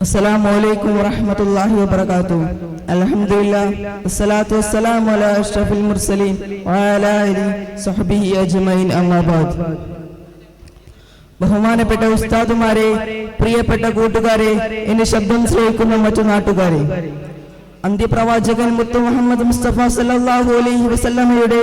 السلام عليكم ورحمة الله وبركاته الحمد لله والصلاة والسلام على أشرف المرسلين وعلى آله صحبه أجمعين أما بعد ബഹുമാനപ്പെട്ട ഉസ്താദുമാരെ പ്രിയപ്പെട്ട കൂട്ടുകാരെ എന്റെ ശബ്ദം ശ്രവിക്കുന്ന മറ്റു നാട്ടുകാരെ അന്ത്യപ്രവാചകൻ മുത്തു മുഹമ്മദ് മുസ്തഫ സല്ലാഹു അലൈഹി വസല്ലമയുടെ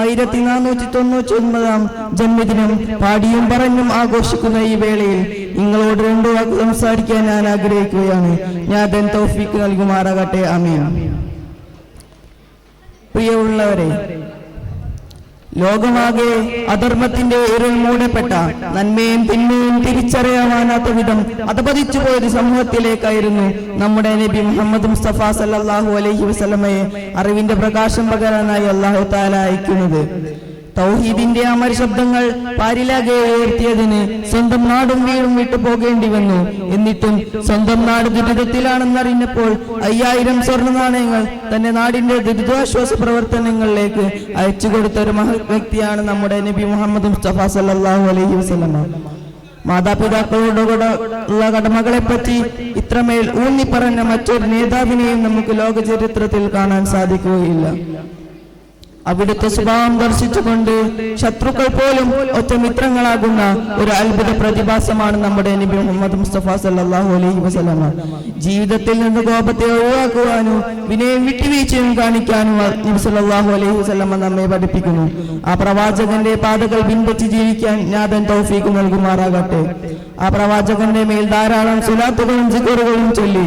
ആയിരത്തി നാനൂറ്റി തൊണ്ണൂറ്റി ഒൻപതാം ജന്മദിനം പാടിയും പറഞ്ഞും ആഘോഷിക്കുന്ന ഈ വേളയിൽ നിങ്ങളോട് രണ്ടു വാക്ക് സംസാരിക്കാൻ ഞാൻ ആഗ്രഹിക്കുകയാണ്. ഞാൻ ദൻ തൗഫീക്ക് നൽകുമാറാകട്ടെ. അമീൻ പ്രിയമുള്ളവരെ ലോകമാകെ അധർമ്മത്തിന്റെ ഇരുൾ മൂടപ്പെട്ട നന്മയും തിന്മയും തിരിച്ചറിയാവാനാത്ത വിധം അതപതിച്ചു പോയൊരു സമൂഹത്തിലേക്കായിരുന്നു നമ്മുടെ നബി മുഹമ്മദ് മുസ്തഫ സല്ലാഹു അലൈഹി വസ്ലമയെ അറിവിന്റെ പ്രകാശം പകരാനായി അള്ളാഹു താല അയക്കുന്നത്. തൗഹീദിന്റെ അമര ശബ്ദങ്ങൾ പാരിലാകെ ഉയർത്തിയതിന് സ്വന്തം നാടും വീടും വിട്ടു പോകേണ്ടി വന്നു. എന്നിട്ടും സ്വന്തം നാട് ദുരിതത്തിലാണെന്നറിഞ്ഞപ്പോൾ അയ്യായിരം സ്വർണ നാണയങ്ങൾ തന്റെ നാടിന്റെ ദുരിതാശ്വാസ പ്രവർത്തനങ്ങളിലേക്ക് അയച്ചു കൊടുത്ത ഒരു മഹത് വ്യക്തിയാണ് നമ്മുടെ നബി മുഹമ്മദ് മുസ്തഫ സല്ലാഹു അലൈഹി വസ്ലമ മാതാപിതാക്കളോട് കൂടെ ഉള്ള കടമകളെ പറ്റി ഇത്രമേൽ ഊന്നി പറഞ്ഞ മറ്റൊരു നേതാവിനെയും നമുക്ക് ലോക ചരിത്രത്തിൽ കാണാൻ സാധിക്കുകയില്ല. അവിടുത്തെ സ്വഭാവം ദർശിച്ചുകൊണ്ട് ശത്രുക്കൾ പോലും ഒറ്റ മിത്രങ്ങളാകുന്ന ഒരു അത്ഭുത പ്രതിഭാസമാണ് നമ്മുടെ നബി മുഹമ്മദ് മുസ്തഫ സല്ലാഹു അലൈഹി വസല്ലമ. ജീവിതത്തിൽ നിന്ന് കോപത്തെ ഒഴിവാക്കുവാനും വിനയം വിട്ടുവീഴ്ചയും കാണിക്കാനും നബി സല്ലല്ലാഹു അലൈഹി വസല്ലമ നമ്മെ പഠിപ്പിക്കുന്നു. ആ പ്രവാചകന്റെ പാതകൾ പിൻപറ്റി ജീവിക്കാൻ ഞാൻ തൗഫീഖ് നൽകുമാറാകട്ടെ. ആ പ്രവാചകന്റെ മേൽ ധാരാളം സുലാത്തുകളും ചിക്കറുകളും ചൊല്ലി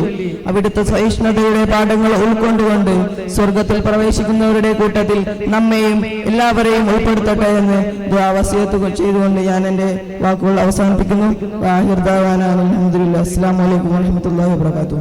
അവിടുത്തെ സഹിഷ്ണുതയുടെ പാഠങ്ങൾ ഉൾക്കൊണ്ടുകൊണ്ട് സ്വർഗത്തിൽ പ്രവേശിക്കുന്നവരുടെ കൂട്ടത്തിൽ നമ്മെയും എല്ലാവരെയും ഉൾപ്പെടുത്തട്ടെ എന്ന് ദ്വാവസ്യത്ത് ചെയ്തുകൊണ്ട് ഞാൻ എന്റെ വാക്കുകൾ അവസാനിപ്പിക്കുന്നു. അസ്സാം വലൈക്കും വാഹമത്തല്ലാ വാത്തു